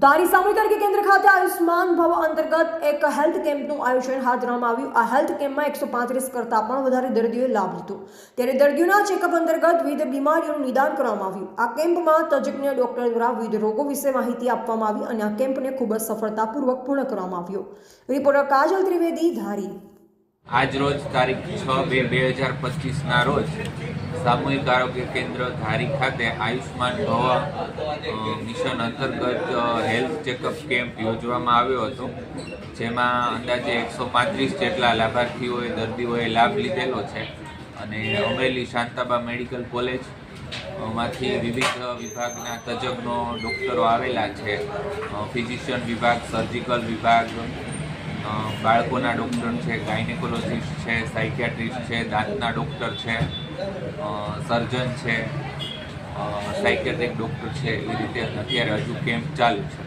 ધારી સામૂહિક કેન્દ્ર ખાતે આયુષ્માન ભવ અંતર્ગત એક હેલ્થ કેમ્પનું આયોજન હાથ ધરવામાં આવ્યું. આ હેલ્થ કેમ્પમાં એકસો પાંત્રીસ કરતાં પણ વધારે દર્દીઓએ લાભ લીધો. ત્યારે દર્દીઓના ચેકઅપ અંતર્ગત વિવિધ બીમારીઓનું નિદાન કરવામાં આવ્યું. આ કેમ્પમાં તજજ્ઞ ડોક્ટર દ્વારા વિવિધ રોગો વિશે માહિતી આપવામાં આવી અને આ કેમ્પને ખૂબ જ સફળતાપૂર્વક પૂર્ણ કરવામાં આવ્યો. રિપોર્ટર કાજલ ત્રિવેદી, ધારી. આજ રોજ તારીખ છ બે બે હજાર પચીસના રોજ સામૂહિક આરોગ્ય કેન્દ્ર ધારી ખાતે આયુષ્માન ભવ મિશન અંતર્ગત હેલ્થ ચેકઅપ કેમ્પ યોજવામાં આવ્યો હતો. જેમાં અંદાજે એકસો પાંત્રીસ જેટલા લાભાર્થીઓએ દર્દીઓએ લાભ લીધેલો છે. અને અમરેલી શાંતાબા મેડિકલ કોલેજમાંથી વિવિધ વિભાગના તજજ્ઞો, ડૉક્ટરો આવેલા છે. ફિઝિશિયન વિભાગ, સર્જિકલ વિભાગ બાળકોના ડૉક્ટર છે, ગાયનેકોલોજીસ્ટ છે, સાયકિયાટ્રિસ્ટ છે, દાંતના ડૉક્ટર છે સર્જન છે સાયકિયાટ્રિક ડૉક્ટર છે એ રીતે અત્યારે હજુ કેમ્પ ચાલુ છે.